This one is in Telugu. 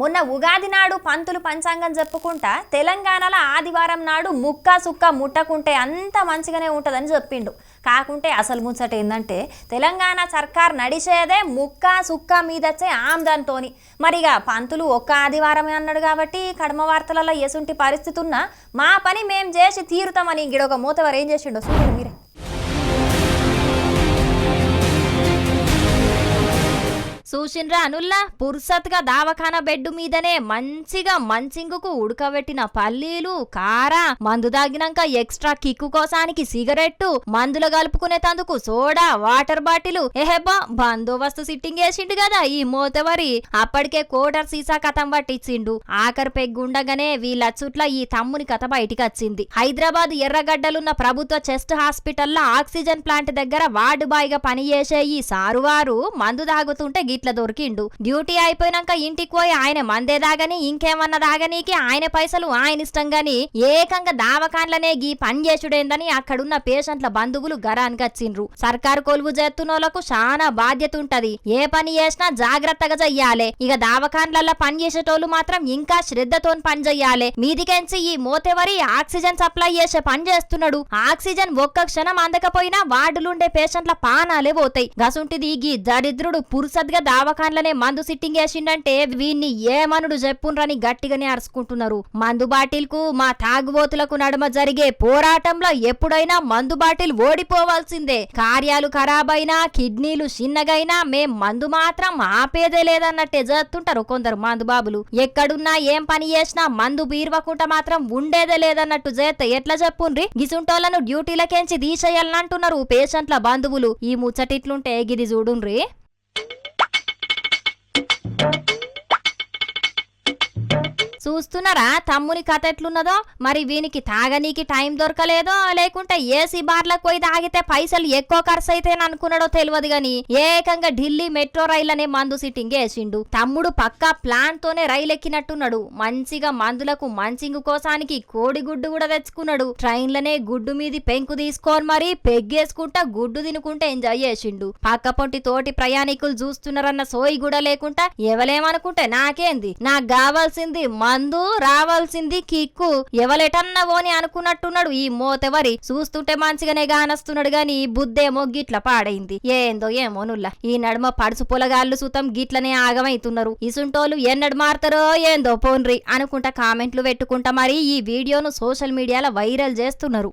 మొన్న ఉగాది నాడు పంతులు పంచాంగం చెప్పుకుంటా తెలంగాణలో ఆదివారం నాడు ముక్క సుక్క ముట్టకుంటే అంత మంచిగానే ఉంటుందని చెప్పిండు. కాకుంటే అసలు ముచ్చట ఏంటంటే తెలంగాణ సర్కార్ నడిచేదే ముక్క సుక్క మీదచ్చే ఆమ్దంతోని. మరిగా పంతులు ఒక్క ఆదివారమే అన్నాడు కాబట్టి కడమ వార్తలలో ఎసుంటి పరిస్థితి ఉన్నా మా పని మేం చేసి తీరుతామని గిడొక మూతవారు ఏం చేసిండో చూడండి మీరే. చూసిండ్రా అనుల్లా? పుర్సత్గా దావఖాన బెడ్ మీదనే మంచిగా మంచింగుకు ఉడకబెట్టిన పల్లీలు కార మందు దాగినాక ఎక్స్ట్రా కిక్కు కోసానికి సిగరెట్టు మందులు కలుపుకునే తందుకు సోడా వాటర్ బాటిల్. ఎహెబ్బా బందోబస్తు సిట్టింగ్ వేసిండు కదా ఈ మోతవరి. అప్పటికే కోటర్ సీసా కథం పట్టించిండు. ఆఖరి పెగ్గుండగానే వీళ్ళ చుట్ల ఈ తమ్ముని కథ బయటికచ్చింది. హైదరాబాద్ ఎర్రగడ్డలున్న ప్రభుత్వ చెస్ట్ హాస్పిటల్లో ఆక్సిజన్ ప్లాంట్ దగ్గర వార్డు బాయ్గా పనిచేసే ఈ సారువారు మందు తాగుతుంటే గిట్ల దొరికిండు. డ్యూటీ అయిపోయినాక ఇంటికి పోయి ఆయన మందే దాగని ఇంకేమన్నా దాగనీకి ఆయన పైసలు ఆయన ఇష్టంగాని ఏకంగా దావకాన్లనే గీ పని చేసుడేందని అక్కడున్న పేషెంట్ల బంధువులు గరానికి వచ్చిండ్రు సర్కారు కొలువు చేస్తున్నోళ్ళకు చాలా బాధ్యత ఉంటది ఏ పని చేసినా జాగ్రత్తగా చెయ్యాలే. ఇక దావకాన్లల్లో పని చేసేటోళ్ళు మాత్రం ఇంకా శ్రద్ధతో పని చెయ్యాలి. మీదికెంచి ఈ మోతెవరి ఆక్సిజన్ సప్లై చేసే పని చేస్తున్నాడు. ఆక్సిజన్ ఒక్క క్షణం అందకపోయినా వార్డులుండే పేషెంట్ల పానాలే పోతాయి. గసుంటిది గీ దరిద్రుడు పురుసద్గా దావకాన్లనే మందు సిట్టింగ్ వేసిండంటే వీన్ని ఏమనుడు చెప్పుండ్రని గట్టిగానే అరుచుకుంటున్నారు. మందు బాటిల్కు మా తాగుబోతులకు నడుమ జరిగే పోరాటంలో ఎప్పుడైనా మందు బాటిల్ ఓడిపోవాల్సిందే. కార్యాలు ఖరాబైనా కిడ్నీలు చిన్నగైనా మేం మందు మాత్రం ఆపేదే లేదన్నట్టే చేస్తుంటారు కొందరు మందు బాబులు. ఎక్కడున్నా ఏం పని చేసినా మందు బీర్వకుండా మాత్రం ఉండేదే లేదన్నట్టు చేస్తే ఎట్లా చెప్పుండ్రి? గిసుంటోళ్ళను డ్యూటీలకెంచి తీసేయాలంటున్నారు పేషెంట్ల బంధువులు. ఈ ముచ్చటిట్లుంటే గిది చూడుండ్రి చూస్తున్నారా? తమ్ముని కథ ఎట్లున్నదో? మరి వీనికి తాగనీకి టైం దొరకలేదో? లేకుంటే ఏసీ బార్లకు పోయి తాగితే పైసలు ఎక్కువ ఖర్చు అయితే అనుకున్నాడో తెలియదు గాని ఏకంగా ఢిల్లీ మెట్రో రైల్ అనే మందు సిట్టింగ్ వేసిండు. తమ్ముడు పక్కా ప్లాన్ తోనే రైలు ఎక్కినట్టున్నాడు మంచిగా మందులకు మంచింగు కోసానికి కోడిగుడ్డు కూడా తెచ్చుకున్నాడు. ట్రైన్లనే గుడ్డు మీది పెంకు తీసుకొని మరి పెగ్గేసుకుంటా గుడ్డు తినుకుంటే ఎంజాయ్ చేసిండు. పక్క పొంటి తోటి ప్రయాణికులు చూస్తున్నారన్న సోయి కూడా లేకుండా ఎవలేమనుకుంటే నాకేంది? నాకు కావాల్సింది అందు రావాల్సింది కిక్కు. ఎవలెటన్నా పోని అనుకున్నట్టున్నాడు ఈ మోతెవరి. చూస్తుంటే మంచిగానే గానస్తున్నాడు గాని బుద్ధేమో గిట్ల పాడైంది. ఏందో ఏమో నుల్ల. ఈ నడుమ పడుసు పొలగాళ్ళు సుతం గిట్లనే ఆగమైతున్నారు. ఇసుంటోళ్ళు ఎన్నడు మారుతారో ఏందో పోన్రి అనుకుంటా కామెంట్లు పెట్టుకుంటా మరి ఈ వీడియోను సోషల్ మీడియాలో వైరల్ చేస్తున్నారు.